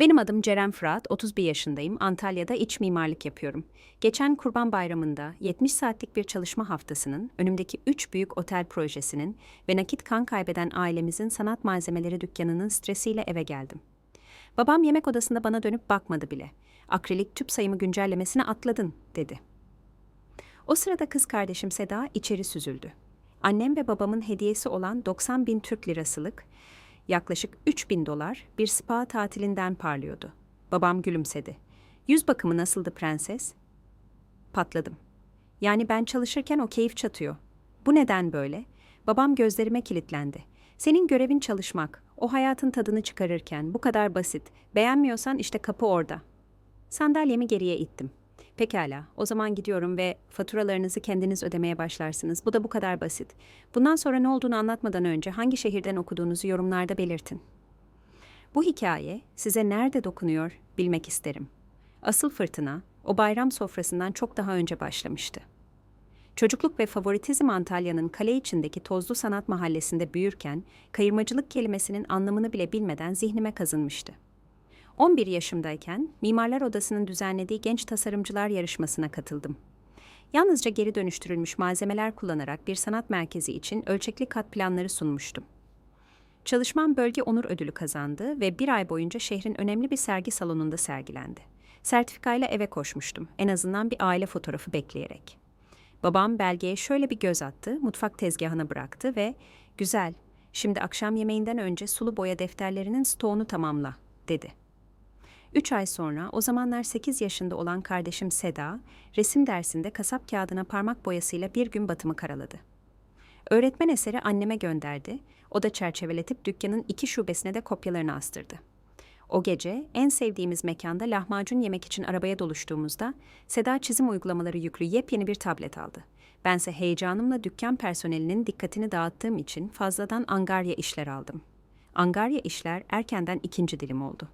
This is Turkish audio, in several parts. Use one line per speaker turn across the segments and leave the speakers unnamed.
Benim adım Ceren Fırat, 31 yaşındayım. Antalya'da iç mimarlık yapıyorum. Geçen Kurban Bayramı'nda 70 saatlik bir çalışma haftasının, önümdeki 3 büyük otel projesinin ve nakit kan kaybeden ailemizin sanat malzemeleri dükkanının stresiyle eve geldim. Babam yemek odasında bana dönüp bakmadı bile. Akrilik tüp sayımı güncellemesine atladın, dedi. O sırada kız kardeşim Seda içeri süzüldü. Annem ve babamın hediyesi olan 90 bin Türk lirasılık, yaklaşık 3 bin dolar bir spa tatilinden parlıyordu. Babam gülümsedi. Yüz bakımı nasıldı prenses? Patladım. Yani ben çalışırken o keyif çatıyor. Bu neden böyle? Babam gözlerime kilitlendi. Senin görevin çalışmak. O hayatın tadını çıkarırken bu kadar basit. Beğenmiyorsan işte kapı orada. Sandalyemi geriye ittim. Pekala, o zaman gidiyorum ve faturalarınızı kendiniz ödemeye başlarsınız. Bu da bu kadar basit. Bundan sonra ne olduğunu anlatmadan önce hangi şehirden okuduğunuzu yorumlarda belirtin. Bu hikaye size nerede dokunuyor bilmek isterim. Asıl fırtına o bayram sofrasından çok daha önce başlamıştı. Çocukluk ve favoritizm Antalya'nın kale içindeki tozlu sanat mahallesinde büyürken kayırmacılık kelimesinin anlamını bile bilmeden zihnime kazınmıştı. 11 yaşımdayken Mimarlar Odası'nın düzenlediği genç tasarımcılar yarışmasına katıldım. Yalnızca geri dönüştürülmüş malzemeler kullanarak bir sanat merkezi için ölçekli kat planları sunmuştum. Çalışmam bölge onur ödülü kazandı ve bir ay boyunca şehrin önemli bir sergi salonunda sergilendi. Sertifikayla eve koşmuştum, en azından bir aile fotoğrafı bekleyerek. Babam belgeye şöyle bir göz attı, mutfak tezgahına bıraktı ve ''Güzel, şimdi akşam yemeğinden önce sulu boya defterlerinin stoğunu tamamla.'' dedi. Üç ay sonra o zamanlar 8 yaşında olan kardeşim Seda, resim dersinde kasap kağıdına parmak boyasıyla bir gün batımı karaladı. Öğretmen eseri anneme gönderdi, o da çerçeveletip dükkanın iki şubesine de kopyalarını astırdı. O gece en sevdiğimiz mekanda lahmacun yemek için arabaya doluştuğumuzda Seda çizim uygulamaları yüklü yepyeni bir tablet aldı. Bense heyecanımla dükkan personelinin dikkatini dağıttığım için fazladan angarya işler aldım. Angarya işler erkenden ikinci dilim oldu.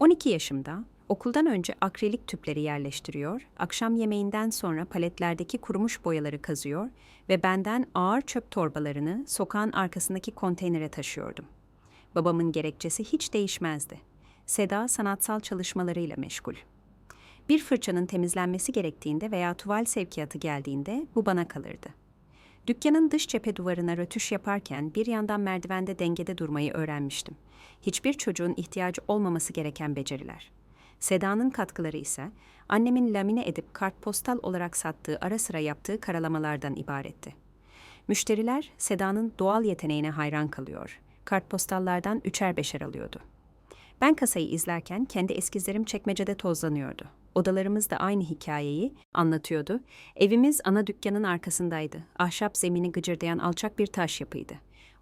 12 yaşımda okuldan önce akrilik tüpleri yerleştiriyor, akşam yemeğinden sonra paletlerdeki kurumuş boyaları kazıyor ve benden ağır çöp torbalarını sokağın arkasındaki konteynere taşıyordum. Babamın gerekçesi hiç değişmezdi. Seda sanatsal çalışmalarıyla meşgul. Bir fırçanın temizlenmesi gerektiğinde veya tuval sevkiyatı geldiğinde bu bana kalırdı. Dükkanın dış cephe duvarına rötuş yaparken bir yandan merdivende dengede durmayı öğrenmiştim. Hiçbir çocuğun ihtiyacı olmaması gereken beceriler. Seda'nın katkıları ise annemin lamine edip kartpostal olarak sattığı ara sıra yaptığı karalamalardan ibaretti. Müşteriler Seda'nın doğal yeteneğine hayran kalıyor. Kartpostallardan üçer beşer alıyordu. Ben kasayı izlerken kendi eskizlerim çekmecede tozlanıyordu. Odalarımız da aynı hikayeyi anlatıyordu. Evimiz ana dükkanın arkasındaydı. Ahşap zemini gıcırdayan alçak bir taş yapıydı.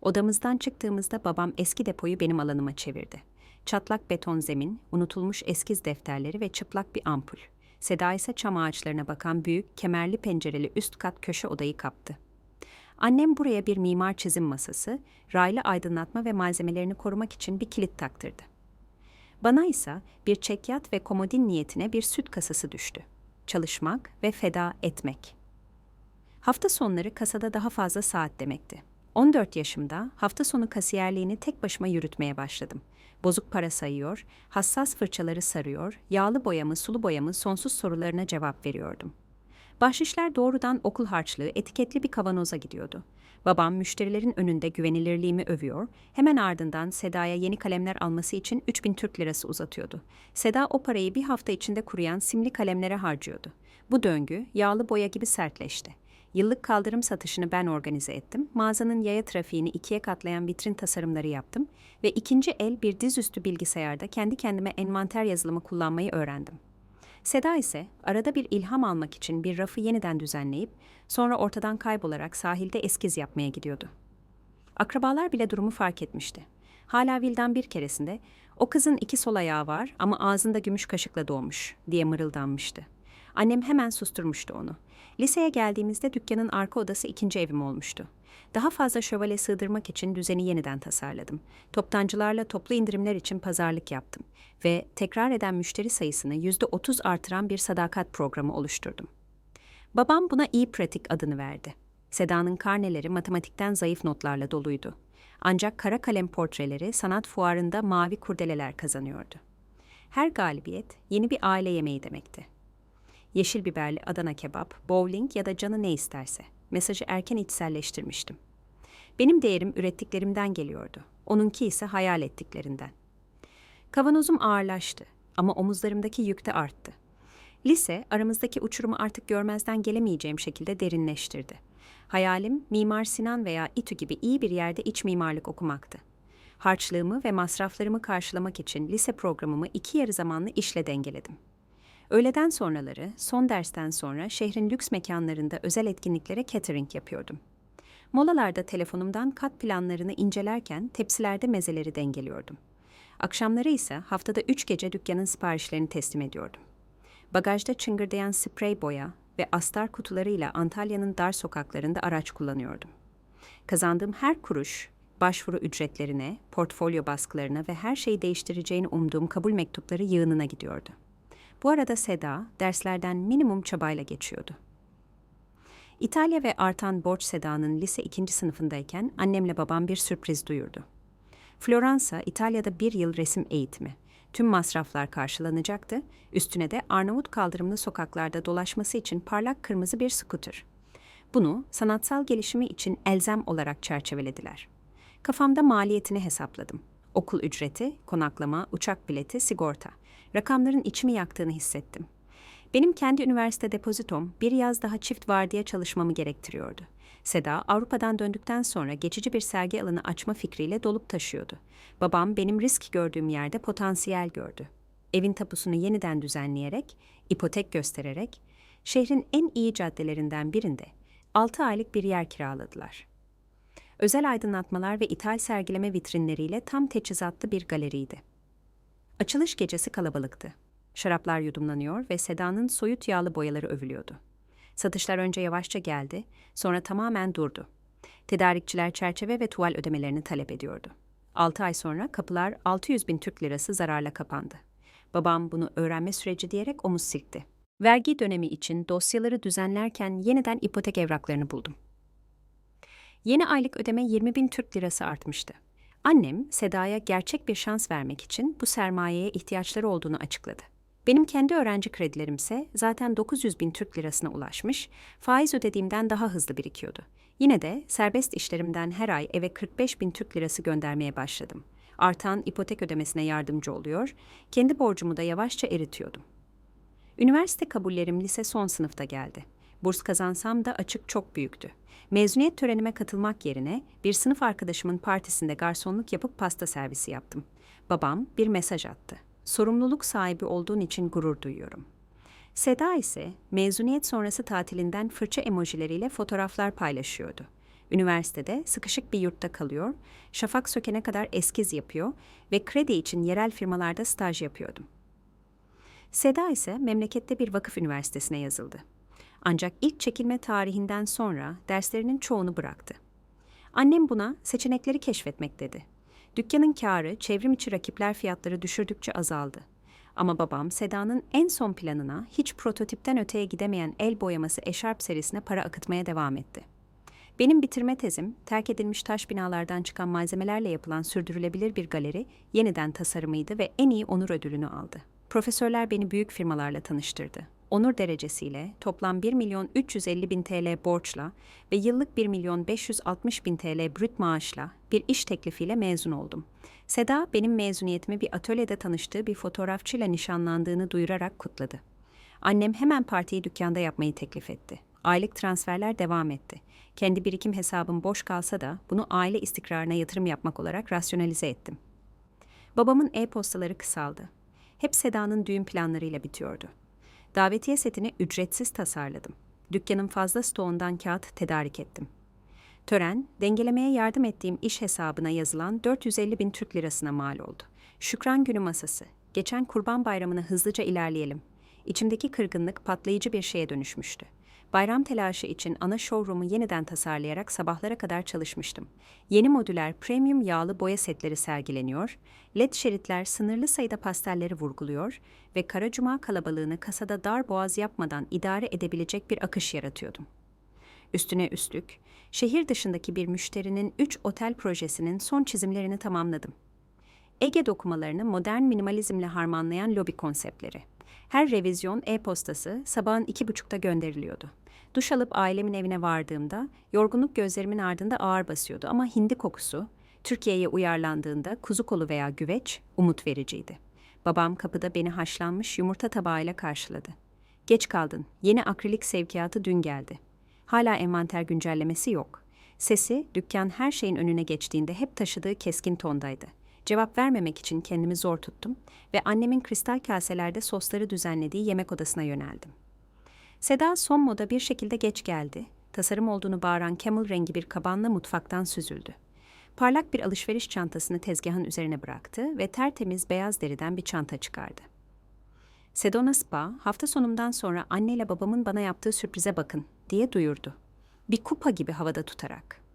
Odamızdan çıktığımızda babam eski depoyu benim alanıma çevirdi. Çatlak beton zemin, unutulmuş eskiz defterleri ve çıplak bir ampul. Seda ise çam ağaçlarına bakan büyük, kemerli pencereli üst kat köşe odayı kaptı. Annem buraya bir mimar çizim masası, raylı aydınlatma ve malzemelerini korumak için bir kilit taktırdı. Bana ise bir çekyat ve komodin niyetine bir süt kasası düştü. Çalışmak ve feda etmek. Hafta sonları kasada daha fazla saat demekti. 14 yaşımda hafta sonu kasiyerliğini tek başıma yürütmeye başladım. Bozuk para sayıyor, hassas fırçaları sarıyor, yağlı boyamı, sulu boyamı sonsuz sorularına cevap veriyordum. Bahşişler doğrudan okul harçlığı etiketli bir kavanoza gidiyordu. Babam müşterilerin önünde güvenilirliğimi övüyor, hemen ardından Seda'ya yeni kalemler alması için 3000 Türk lirası uzatıyordu. Seda o parayı bir hafta içinde kuruyan simli kalemlere harcıyordu. Bu döngü yağlı boya gibi sertleşti. Yıllık kaldırım satışını ben organize ettim. Mağazanın yaya trafiğini ikiye katlayan vitrin tasarımları yaptım ve ikinci el bir dizüstü bilgisayarda kendi kendime envanter yazılımı kullanmayı öğrendim. Seda ise arada bir ilham almak için bir rafı yeniden düzenleyip sonra ortadan kaybolarak sahilde eskiz yapmaya gidiyordu. Akrabalar bile durumu fark etmişti. Hala Vildan bir keresinde o kızın iki sol ayağı var ama ağzında gümüş kaşıkla doğmuş diye mırıldanmıştı. Annem hemen susturmuştu onu. Liseye geldiğimizde dükkanın arka odası ikinci evim olmuştu. Daha fazla şövalye sığdırmak için düzeni yeniden tasarladım. Toptancılarla toplu indirimler için pazarlık yaptım ve tekrar eden müşteri sayısını yüzde otuz artıran bir sadakat programı oluşturdum. Babam buna iyi pratik adını verdi. Seda'nın karneleri matematikten zayıf notlarla doluydu. Ancak kara kalem portreleri sanat fuarında mavi kurdeleler kazanıyordu. Her galibiyet yeni bir aile yemeği demekti. Yeşil biberli Adana kebap, bowling ya da canı ne isterse. Mesajı erken içselleştirmiştim. Benim değerim ürettiklerimden geliyordu. Onunki ise hayal ettiklerinden. Kavanozum ağırlaştı ama omuzlarımdaki yük de arttı. Lise aramızdaki uçurumu artık görmezden gelemeyeceğim şekilde derinleştirdi. Hayalim Mimar Sinan veya İTÜ gibi iyi bir yerde iç mimarlık okumaktı. Harçlığımı ve masraflarımı karşılamak için lise programımı iki yarı zamanlı işle dengeledim. Öğleden sonraları, son dersten sonra şehrin lüks mekanlarında özel etkinliklere catering yapıyordum. Molalarda telefonumdan kat planlarını incelerken tepsilerde mezeleri dengeliyordum. Akşamları ise haftada üç gece dükkanın siparişlerini teslim ediyordum. Bagajda çıngırdayan sprey boya ve astar kutularıyla Antalya'nın dar sokaklarında araç kullanıyordum. Kazandığım her kuruş, başvuru ücretlerine, portfolyo baskılarına ve her şeyi değiştireceğini umduğum kabul mektupları yığınına gidiyordu. Bu arada Seda derslerden minimum çabayla geçiyordu. İtalya ve artan borç Seda'nın lise ikinci sınıfındayken annemle babam bir sürpriz duyurdu. Floransa, İtalya'da bir yıl resim eğitimi. Tüm masraflar karşılanacaktı, üstüne de Arnavut kaldırımlı sokaklarda dolaşması için parlak kırmızı bir skuter. Bunu sanatsal gelişimi için elzem olarak çerçevelediler. Kafamda maliyetini hesapladım. Okul ücreti, konaklama, uçak bileti, sigorta. Rakamların içimi yaktığını hissettim. Benim kendi üniversite depozitom bir yaz daha çift vardiya çalışmamı gerektiriyordu. Seda Avrupa'dan döndükten sonra geçici bir sergi alanı açma fikriyle dolup taşıyordu. Babam benim risk gördüğüm yerde potansiyel gördü. Evin tapusunu yeniden düzenleyerek, ipotek göstererek, şehrin en iyi caddelerinden birinde 6 aylık bir yer kiraladılar. Özel aydınlatmalar ve ithal sergileme vitrinleriyle tam teçhizatlı bir galeriydi. Açılış gecesi kalabalıktı. Şaraplar yudumlanıyor ve Seda'nın soyut yağlı boyaları övülüyordu. Satışlar önce yavaşça geldi, sonra tamamen durdu. Tedarikçiler çerçeve ve tuval ödemelerini talep ediyordu. 6 ay sonra kapılar 600 bin Türk lirası zararla kapandı. Babam bunu öğrenme süreci diyerek omuz silkti. Vergi dönemi için dosyaları düzenlerken yeniden ipotek evraklarını buldum. Yeni aylık ödeme 20 bin Türk lirası artmıştı. Annem, Seda'ya gerçek bir şans vermek için bu sermayeye ihtiyaçları olduğunu açıkladı. Benim kendi öğrenci kredilerimse zaten 900 bin Türk lirasına ulaşmış, faiz ödediğimden daha hızlı birikiyordu. Yine de serbest işlerimden her ay eve 45 bin Türk lirası göndermeye başladım. Artan ipotek ödemesine yardımcı oluyor, kendi borcumu da yavaşça eritiyordum. Üniversite kabullerim lise son sınıfta geldi. Burs kazansam da açık çok büyüktü. Mezuniyet törenime katılmak yerine bir sınıf arkadaşımın partisinde garsonluk yapıp pasta servisi yaptım. Babam bir mesaj attı. Sorumluluk sahibi olduğun için gurur duyuyorum. Seda ise mezuniyet sonrası tatilinden fırça emojileriyle fotoğraflar paylaşıyordu. Üniversitede sıkışık bir yurtta kalıyor, şafak sökene kadar eskiz yapıyor ve kredi için yerel firmalarda staj yapıyordum. Seda ise memlekette bir vakıf üniversitesine yazıldı. Ancak ilk çekilme tarihinden sonra derslerinin çoğunu bıraktı. Annem buna seçenekleri keşfetmek dedi. Dükkanın karı çevrim içi rakipler fiyatları düşürdükçe azaldı. Ama babam Seda'nın en son planına hiç prototipten öteye gidemeyen el boyaması eşarp serisine para akıtmaya devam etti. Benim bitirme tezim, terk edilmiş taş binalardan çıkan malzemelerle yapılan sürdürülebilir bir galeri yeniden tasarımıydı ve en iyi onur ödülünü aldı. Profesörler beni büyük firmalarla tanıştırdı. Onur derecesiyle toplam 1 milyon 350 bin TL borçla ve yıllık 1 milyon 560 bin TL brüt maaşla bir iş teklifiyle mezun oldum. Seda benim mezuniyetimi bir atölyede tanıştığı bir fotoğrafçıyla nişanlandığını duyurarak kutladı. Annem hemen partiyi dükkanda yapmayı teklif etti. Aylık transferler devam etti. Kendi birikim hesabım boş kalsa da bunu aile istikrarına yatırım yapmak olarak rasyonalize ettim. Babamın e-postaları kısaldı. Hep Seda'nın düğün planlarıyla bitiyordu. Davetiye setini ücretsiz tasarladım. Dükkanın fazla stoğundan kağıt tedarik ettim. Tören, dengelemeye yardım ettiğim iş hesabına yazılan 450 bin Türk lirasına mal oldu. Şükran günü masası. Geçen kurban bayramına hızlıca ilerleyelim. İçimdeki kırgınlık patlayıcı bir şeye dönüşmüştü. Bayram telaşı için ana showroom'u yeniden tasarlayarak sabahlara kadar çalışmıştım. Yeni modüler premium yağlı boya setleri sergileniyor, led şeritler sınırlı sayıda pastelleri vurguluyor ve kara cuma kalabalığını kasada dar boğaz yapmadan idare edebilecek bir akış yaratıyordum. Üstüne üstlük, şehir dışındaki bir müşterinin 3 otel projesinin son çizimlerini tamamladım. Ege dokumalarını modern minimalizmle harmanlayan lobi konseptleri. Her revizyon e-postası sabahın iki buçukta gönderiliyordu. Duş alıp ailemin evine vardığımda yorgunluk gözlerimin ardında ağır basıyordu ama hindi kokusu Türkiye'ye uyarlandığında kuzu kolu veya güveç umut vericiydi. Babam kapıda beni haşlanmış yumurta tabağıyla karşıladı. Geç kaldın. Yeni akrilik sevkiyatı dün geldi. Hala envanter güncellemesi yok. Sesi dükkan her şeyin önüne geçtiğinde hep taşıdığı keskin tondaydı. Cevap vermemek için kendimi zor tuttum ve annemin kristal kaselerde sosları düzenlediği yemek odasına yöneldim. Seda son moda bir şekilde geç geldi. Tasarım olduğunu bağıran camel rengi bir kabanla mutfaktan süzüldü. Parlak bir alışveriş çantasını tezgahın üzerine bıraktı ve tertemiz beyaz deriden bir çanta çıkardı. Sedona Spa, hafta sonumdan sonra anneyle babamın bana yaptığı sürprize bakın diye duyurdu. Bir kupa gibi havada tutarak.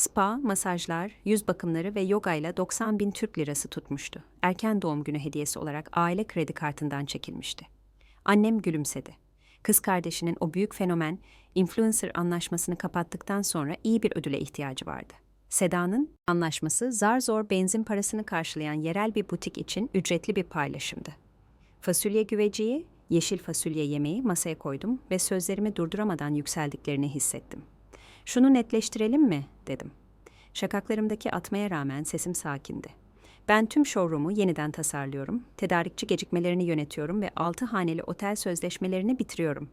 Spa, masajlar, yüz bakımları ve yogayla 90 bin Türk lirası tutmuştu. Erken doğum günü hediyesi olarak aile kredi kartından çekilmişti. Annem gülümsedi. Kız kardeşinin o büyük fenomen, influencer anlaşmasını kapattıktan sonra iyi bir ödüle ihtiyacı vardı. Seda'nın anlaşması zar zor benzin parasını karşılayan yerel bir butik için ücretli bir paylaşımdı. Fasulye güveciyi, yeşil fasulye yemeği masaya koydum ve sözlerimi durduramadan yükseldiklerini hissettim. Şunu netleştirelim mi dedim. Şakaklarımdaki atmaya rağmen sesim sakindi. Ben tüm showroom'u yeniden tasarlıyorum, tedarikçi gecikmelerini yönetiyorum ve altı haneli otel sözleşmelerini bitiriyorum.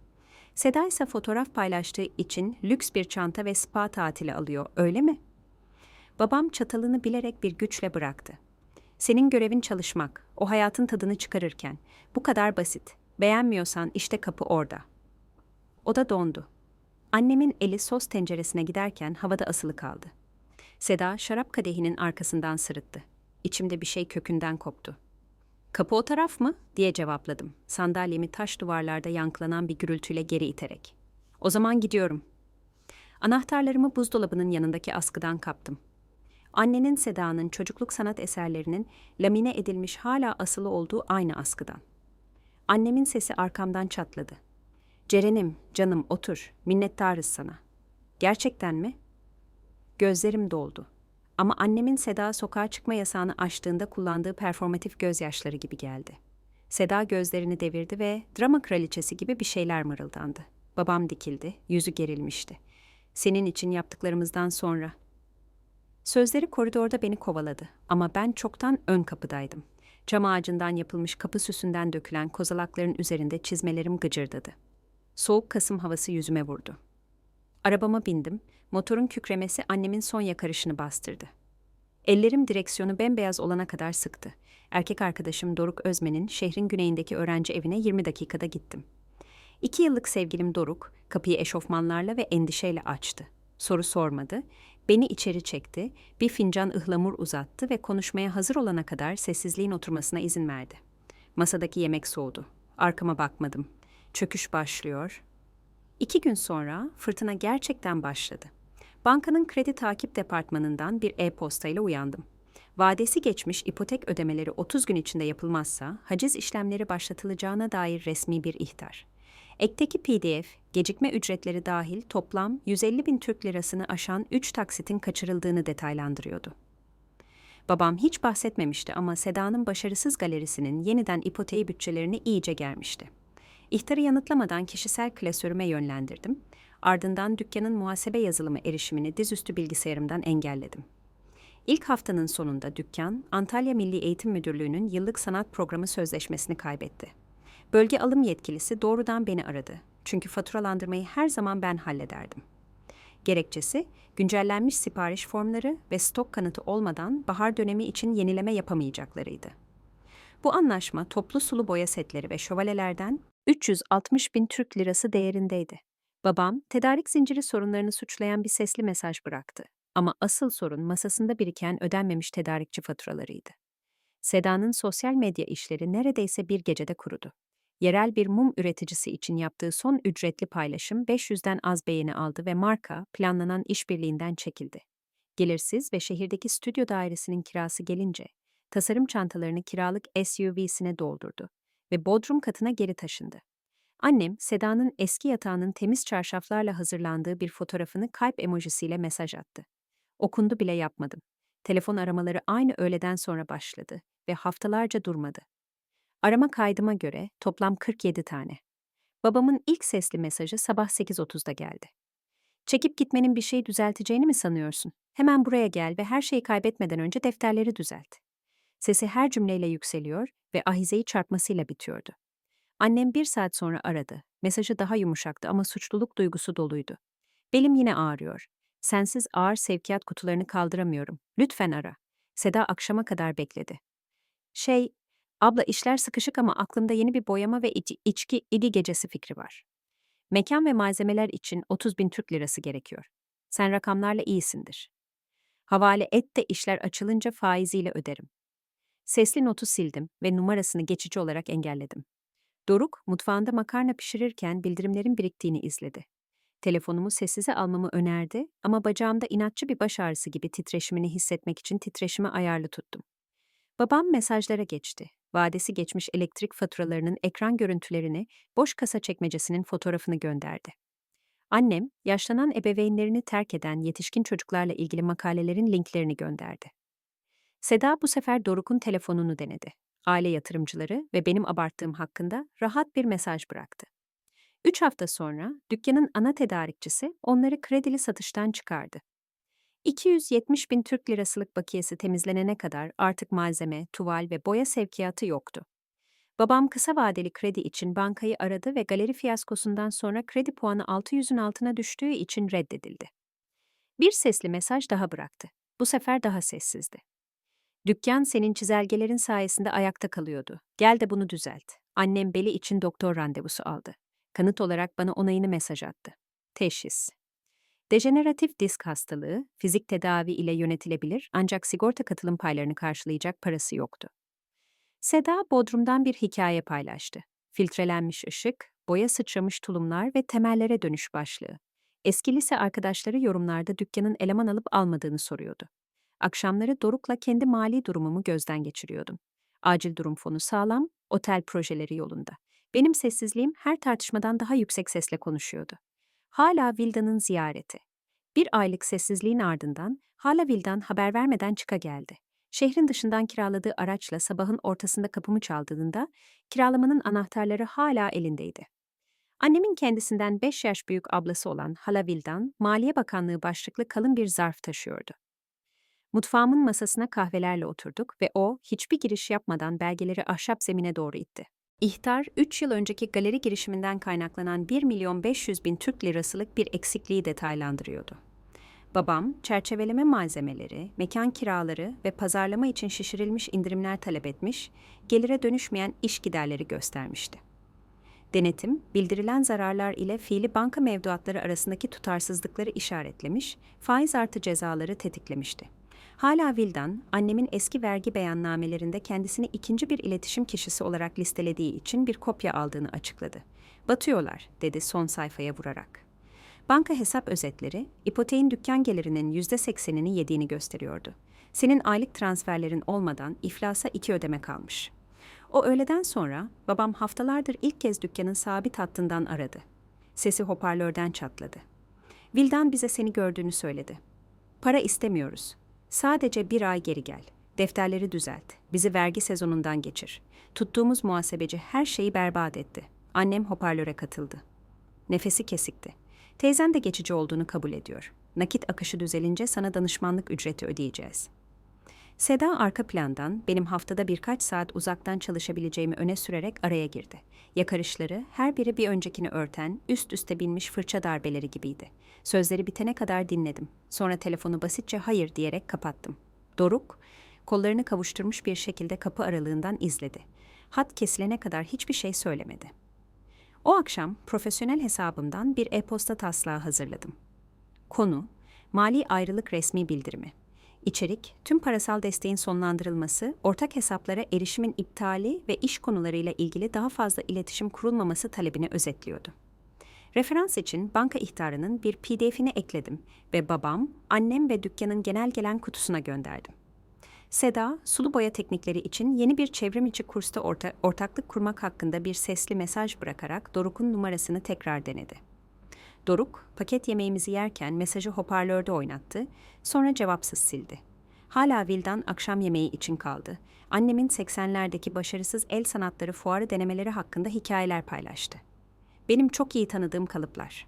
Seda ise fotoğraf paylaştığı için lüks bir çanta ve spa tatili alıyor, öyle mi? Babam çatalını bilerek bir güçle bıraktı. Senin görevin çalışmak, o hayatın tadını çıkarırken. Bu kadar basit. Beğenmiyorsan işte kapı orada. O da dondu. Annemin eli sos tenceresine giderken havada asılı kaldı. Seda şarap kadehinin arkasından sırıttı. İçimde bir şey kökünden koptu. Kapı o taraf mı? diye cevapladım. Sandalyemi taş duvarlarda yankılanan bir gürültüyle geri iterek. O zaman gidiyorum. Anahtarlarımı buzdolabının yanındaki askıdan kaptım. Annenin Seda'nın çocukluk sanat eserlerinin lamine edilmiş hala asılı olduğu aynı askıdan. Annemin sesi arkamdan çatladı. Ceren'im, canım otur, minnettarız sana. Gerçekten mi? Gözlerim doldu. Ama annemin Seda sokağa çıkma yasağını aştığında kullandığı performatif gözyaşları gibi geldi. Seda gözlerini devirdi ve drama kraliçesi gibi bir şeyler mırıldandı. Babam dikildi, yüzü gerilmişti. Senin için yaptıklarımızdan sonra. Sözleri koridorda beni kovaladı ama ben çoktan ön kapıdaydım. Cam ağacından yapılmış kapı süsünden dökülen kozalakların üzerinde çizmelerim gıcırdadı. Soğuk Kasım havası yüzüme vurdu. Arabama bindim, motorun kükremesi annemin son yakarışını bastırdı. Ellerim direksiyonu bembeyaz olana kadar sıktı. Erkek arkadaşım Doruk Özmen'in şehrin güneyindeki öğrenci evine 20 dakikada gittim. İki yıllık sevgilim Doruk, kapıyı eşofmanlarla ve endişeyle açtı. Soru sormadı, beni içeri çekti, bir fincan ıhlamur uzattı ve konuşmaya hazır olana kadar sessizliğin oturmasına izin verdi. Masadaki yemek soğudu. Arkama bakmadım. Çöküş başlıyor. İki gün sonra fırtına gerçekten başladı. Bankanın kredi takip departmanından bir e-postayla uyandım. Vadesi geçmiş ipotek ödemeleri 30 gün içinde yapılmazsa haciz işlemleri başlatılacağına dair resmi bir ihtar. Ekteki PDF, gecikme ücretleri dahil toplam 150 bin Türk lirasını aşan 3 taksitin kaçırıldığını detaylandırıyordu. Babam hiç bahsetmemişti ama Seda'nın başarısız galerisinin yeniden ipoteği bütçelerini iyice germişti. İhtarı yanıtlamadan kişisel klasörüme yönlendirdim. Ardından dükkanın muhasebe yazılımı erişimini dizüstü bilgisayarımdan engelledim. İlk haftanın sonunda dükkan, Antalya Milli Eğitim Müdürlüğü'nün yıllık sanat programı sözleşmesini kaybetti. Bölge alım yetkilisi doğrudan beni aradı. Çünkü faturalandırmayı her zaman ben hallederdim. Gerekçesi, güncellenmiş sipariş formları ve stok kanıtı olmadan bahar dönemi için yenileme yapamayacaklarıydı. Bu anlaşma toplu sulu boya setleri ve şövalyelerden 360 bin Türk lirası değerindeydi. Babam, tedarik zinciri sorunlarını suçlayan bir sesli mesaj bıraktı. Ama asıl sorun masasında biriken ödenmemiş tedarikçi faturalarıydı. Seda'nın sosyal medya işleri neredeyse bir gecede kurudu. Yerel bir mum üreticisi için yaptığı son ücretli paylaşım 500'den az beğeni aldı ve marka planlanan işbirliğinden çekildi. Gelirsiz ve şehirdeki stüdyo dairesinin kirası gelince tasarım çantalarını kiralık SUV'sine doldurdu ve bodrum katına geri taşındı. Annem, Seda'nın eski yatağının temiz çarşaflarla hazırlandığı bir fotoğrafını kalp emojisiyle mesaj attı. Okundu bile yapmadım. Telefon aramaları aynı öğleden sonra başladı ve haftalarca durmadı. Arama kaydıma göre toplam 47 tane. Babamın ilk sesli mesajı sabah 8.30'da geldi. Çekip gitmenin bir şey düzelteceğini mi sanıyorsun? Hemen buraya gel ve her şeyi kaybetmeden önce defterleri düzelt. Sesi her cümleyle yükseliyor ve ahizeyi çarpmasıyla bitiyordu. Annem bir saat sonra aradı. Mesajı daha yumuşaktı ama suçluluk duygusu doluydu. Belim yine ağrıyor. Sensiz ağır sevkiyat kutularını kaldıramıyorum. Lütfen ara. Seda akşama kadar bekledi. Şey, abla işler sıkışık ama aklımda yeni bir boyama ve iç- içki ili gecesi fikri var. Mekan ve malzemeler için 30 bin Türk lirası gerekiyor. Sen rakamlarla iyisindir. Havale et de işler açılınca faiziyle öderim. Sesli notu sildim ve numarasını geçici olarak engelledim. Doruk, mutfağında makarna pişirirken bildirimlerin biriktiğini izledi. Telefonumu sessize almamı önerdi ama bacağımda inatçı bir baş ağrısı gibi titreşimini hissetmek için titreşimi ayarlı tuttum. Babam mesajlara geçti. Vadesi geçmiş elektrik faturalarının ekran görüntülerini, boş kasa çekmecesinin fotoğrafını gönderdi. Annem, yaşlanan ebeveynlerini terk eden yetişkin çocuklarla ilgili makalelerin linklerini gönderdi. Seda bu sefer Doruk'un telefonunu denedi. Aile yatırımcıları ve benim abarttığım hakkında rahat bir mesaj bıraktı. Üç hafta sonra dükkanın ana tedarikçisi onları kredili satıştan çıkardı. 270 bin Türk lirasılık bakiyesi temizlenene kadar artık malzeme, tuval ve boya sevkiyatı yoktu. Babam kısa vadeli kredi için bankayı aradı ve galeri fiyaskosundan sonra kredi puanı 600'ün altına düştüğü için reddedildi. Bir sesli mesaj daha bıraktı. Bu sefer daha sessizdi. Dükkan senin çizelgelerin sayesinde ayakta kalıyordu. Gel de bunu düzelt. Annem beli için doktor randevusu aldı. Kanıt olarak bana onayını mesaj attı. Teşhis. Dejeneratif disk hastalığı, fizik tedavi ile yönetilebilir ancak sigorta katılım paylarını karşılayacak parası yoktu. Seda Bodrum'dan bir hikaye paylaştı. Filtrelenmiş ışık, boya sıçramış tulumlar ve temellere dönüş başlığı. Eski lise arkadaşları yorumlarda dükkanın eleman alıp almadığını soruyordu. Akşamları Doruk'la kendi mali durumumu gözden geçiriyordum. Acil durum fonu sağlam, otel projeleri yolunda. Benim sessizliğim her tartışmadan daha yüksek sesle konuşuyordu. Hala Vilda'nın ziyareti. Bir aylık sessizliğin ardından hala Vildan haber vermeden çıka geldi. Şehrin dışından kiraladığı araçla sabahın ortasında kapımı çaldığında kiralamanın anahtarları hala elindeydi. Annemin kendisinden 5 yaş büyük ablası olan Hala Vildan, Maliye Bakanlığı başlıklı kalın bir zarf taşıyordu. Mutfağımın masasına kahvelerle oturduk ve o hiçbir giriş yapmadan belgeleri ahşap zemine doğru itti. İhtar, 3 yıl önceki galeri girişiminden kaynaklanan 1 milyon 500 bin Türk lirasılık bir eksikliği detaylandırıyordu. Babam, çerçeveleme malzemeleri, mekan kiraları ve pazarlama için şişirilmiş indirimler talep etmiş, gelire dönüşmeyen iş giderleri göstermişti. Denetim, bildirilen zararlar ile fiili banka mevduatları arasındaki tutarsızlıkları işaretlemiş, faiz artı cezaları tetiklemişti. Hala Vildan, annemin eski vergi beyannamelerinde kendisini ikinci bir iletişim kişisi olarak listelediği için bir kopya aldığını açıkladı. Batıyorlar, dedi son sayfaya vurarak. Banka hesap özetleri, ipoteğin dükkan gelirinin %80'ini yediğini gösteriyordu. Senin aylık transferlerin olmadan iflasa iki ödeme kalmış. O öğleden sonra babam haftalardır ilk kez dükkanın sabit hattından aradı. Sesi hoparlörden çatladı. Vildan bize seni gördüğünü söyledi. Para istemiyoruz. Sadece bir ay geri gel. Defterleri düzelt. Bizi vergi sezonundan geçir. Tuttuğumuz muhasebeci her şeyi berbat etti. Annem hoparlöre katıldı. Nefesi kesikti. Teyzen de geçici olduğunu kabul ediyor. Nakit akışı düzelince sana danışmanlık ücreti ödeyeceğiz. Seda arka plandan benim haftada birkaç saat uzaktan çalışabileceğimi öne sürerek araya girdi. Yakarışları her biri bir öncekini örten, üst üste binmiş fırça darbeleri gibiydi. Sözleri bitene kadar dinledim. Sonra telefonu basitçe hayır diyerek kapattım. Doruk, kollarını kavuşturmuş bir şekilde kapı aralığından izledi. Hat kesilene kadar hiçbir şey söylemedi. O akşam profesyonel hesabımdan bir e-posta taslağı hazırladım. Konu, mali ayrılık resmi bildirimi. İçerik, tüm parasal desteğin sonlandırılması, ortak hesaplara erişimin iptali ve iş konularıyla ilgili daha fazla iletişim kurulmaması talebini özetliyordu. Referans için banka ihtarının bir PDF'ini ekledim ve babam, annem ve dükkanın genel gelen kutusuna gönderdim. Seda, sulu boya teknikleri için yeni bir çevrim içi kursta orta, ortaklık kurmak hakkında bir sesli mesaj bırakarak Doruk'un numarasını tekrar denedi. Doruk, paket yemeğimizi yerken mesajı hoparlörde oynattı, sonra cevapsız sildi. Hala Vildan akşam yemeği için kaldı. Annemin 80'lerdeki başarısız el sanatları fuarı denemeleri hakkında hikayeler paylaştı. Benim çok iyi tanıdığım kalıplar.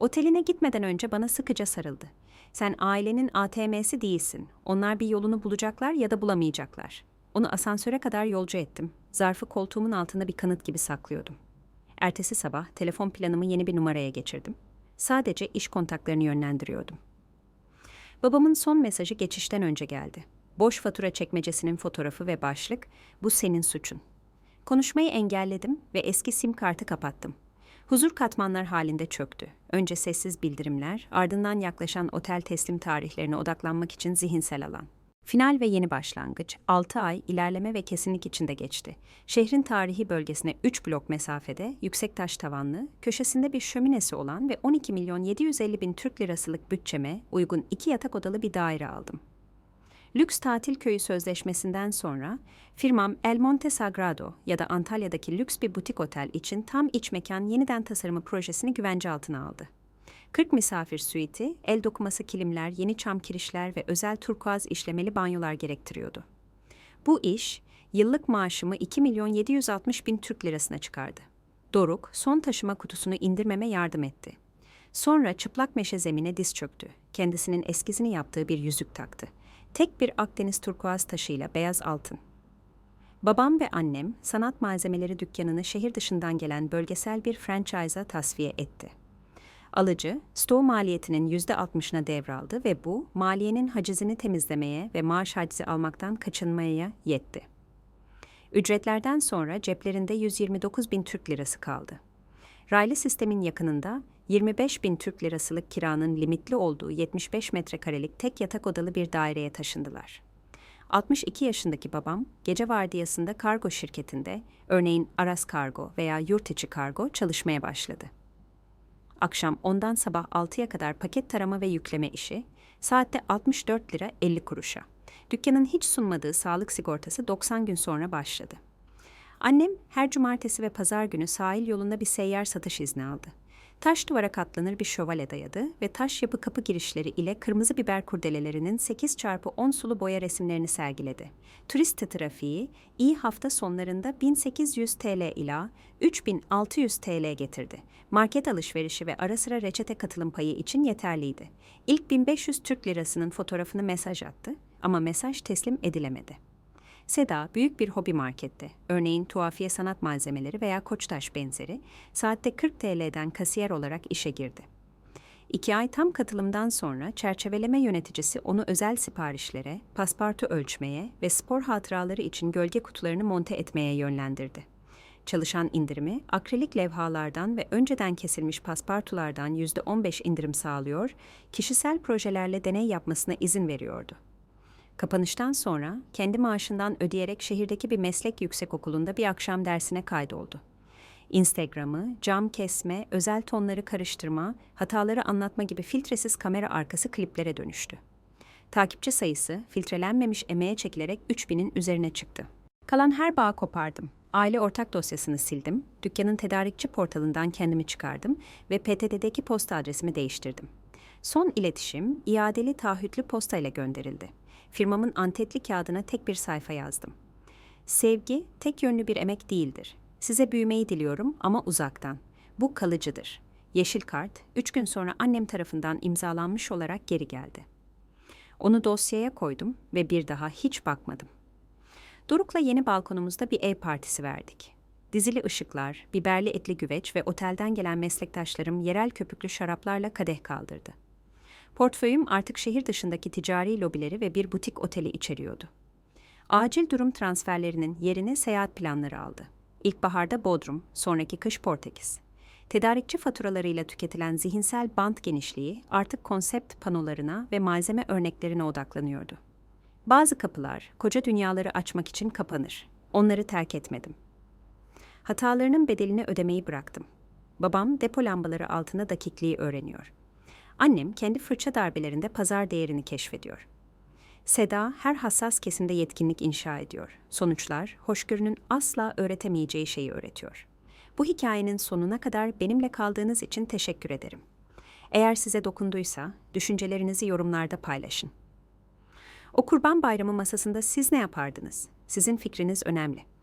Oteline gitmeden önce bana sıkıca sarıldı. Sen ailenin ATM'si değilsin. Onlar bir yolunu bulacaklar ya da bulamayacaklar. Onu asansöre kadar yolcu ettim. Zarfı koltuğumun altında bir kanıt gibi saklıyordum. Ertesi sabah telefon planımı yeni bir numaraya geçirdim. Sadece iş kontaklarını yönlendiriyordum. Babamın son mesajı geçişten önce geldi. Boş fatura çekmecesinin fotoğrafı ve başlık, bu senin suçun. Konuşmayı engelledim ve eski sim kartı kapattım. Huzur katmanlar halinde çöktü. Önce sessiz bildirimler, ardından yaklaşan otel teslim tarihlerine odaklanmak için zihinsel alan. Final ve yeni başlangıç, 6 ay ilerleme ve kesinlik içinde geçti. Şehrin tarihi bölgesine 3 blok mesafede, yüksek taş tavanlı, köşesinde bir şöminesi olan ve 12 milyon 750 bin Türk lirasılık bütçeme uygun iki yatak odalı bir daire aldım. Lüks tatil köyü sözleşmesinden sonra firmam El Monte Sagrado ya da Antalya'daki lüks bir butik otel için tam iç mekan yeniden tasarımı projesini güvence altına aldı. 40 misafir suiti, el dokuması kilimler, yeni çam kirişler ve özel turkuaz işlemeli banyolar gerektiriyordu. Bu iş, yıllık maaşımı 2 milyon 760 bin Türk lirasına çıkardı. Doruk, son taşıma kutusunu indirmeme yardım etti. Sonra çıplak meşe zemine diz çöktü. Kendisinin eskizini yaptığı bir yüzük taktı. Tek bir Akdeniz turkuaz taşıyla beyaz altın. Babam ve annem sanat malzemeleri dükkanını şehir dışından gelen bölgesel bir franchise'a tasfiye etti. Alıcı, stoğu maliyetinin %60'ına devraldı ve bu, maliyenin hacizini temizlemeye ve maaş hacizi almaktan kaçınmaya yetti. Ücretlerden sonra ceplerinde 129 bin Türk lirası kaldı. Raylı sistemin yakınında 25 bin Türk lirasılık kiranın limitli olduğu 75 metrekarelik tek yatak odalı bir daireye taşındılar. 62 yaşındaki babam gece vardiyasında kargo şirketinde, örneğin Aras Kargo veya Yurtiçi Kargo çalışmaya başladı. Akşam 10'dan sabah 6'ya kadar paket tarama ve yükleme işi, saatte 64 lira 50 kuruşa. Dükkanın hiç sunmadığı sağlık sigortası 90 gün sonra başladı. Annem her cumartesi ve pazar günü sahil yolunda bir seyyar satış izni aldı. Taş duvara katlanır bir şövalye dayadı ve taş yapı kapı girişleri ile kırmızı biber kurdelelerinin 8 çarpı 10 sulu boya resimlerini sergiledi. Turist trafiği iyi hafta sonlarında 1800 TL ila 3600 TL getirdi. Market alışverişi ve ara sıra reçete katılım payı için yeterliydi. İlk 1500 Türk lirasının fotoğrafını mesaj attı ama mesaj teslim edilemedi. Seda büyük bir hobi markette, örneğin tuhafiye sanat malzemeleri veya koçtaş benzeri, saatte 40 TL'den kasiyer olarak işe girdi. İki ay tam katılımdan sonra çerçeveleme yöneticisi onu özel siparişlere, paspartu ölçmeye ve spor hatıraları için gölge kutularını monte etmeye yönlendirdi. Çalışan indirimi, akrilik levhalardan ve önceden kesilmiş paspartulardan %15 indirim sağlıyor, kişisel projelerle deney yapmasına izin veriyordu. Kapanıştan sonra kendi maaşından ödeyerek şehirdeki bir meslek yüksekokulunda bir akşam dersine kaydoldu. Instagram'ı, cam kesme, özel tonları karıştırma, hataları anlatma gibi filtresiz kamera arkası kliplere dönüştü. Takipçi sayısı filtrelenmemiş emeğe çekilerek 3000'in üzerine çıktı. Kalan her bağı kopardım. Aile ortak dosyasını sildim, dükkanın tedarikçi portalından kendimi çıkardım ve PTT'deki posta adresimi değiştirdim. Son iletişim iadeli taahhütlü posta ile gönderildi firmamın antetli kağıdına tek bir sayfa yazdım. Sevgi tek yönlü bir emek değildir. Size büyümeyi diliyorum ama uzaktan. Bu kalıcıdır. Yeşil kart, üç gün sonra annem tarafından imzalanmış olarak geri geldi. Onu dosyaya koydum ve bir daha hiç bakmadım. Doruk'la yeni balkonumuzda bir ev partisi verdik. Dizili ışıklar, biberli etli güveç ve otelden gelen meslektaşlarım yerel köpüklü şaraplarla kadeh kaldırdı. Portföyüm artık şehir dışındaki ticari lobileri ve bir butik oteli içeriyordu. Acil durum transferlerinin yerini seyahat planları aldı. İlkbaharda Bodrum, sonraki kış Portekiz. Tedarikçi faturalarıyla tüketilen zihinsel bant genişliği artık konsept panolarına ve malzeme örneklerine odaklanıyordu. Bazı kapılar koca dünyaları açmak için kapanır. Onları terk etmedim. Hatalarının bedelini ödemeyi bıraktım. Babam depo lambaları altında dakikliği öğreniyor.'' Annem kendi fırça darbelerinde pazar değerini keşfediyor. Seda her hassas kesimde yetkinlik inşa ediyor. Sonuçlar hoşgörünün asla öğretemeyeceği şeyi öğretiyor. Bu hikayenin sonuna kadar benimle kaldığınız için teşekkür ederim. Eğer size dokunduysa düşüncelerinizi yorumlarda paylaşın. O kurban bayramı masasında siz ne yapardınız? Sizin fikriniz önemli.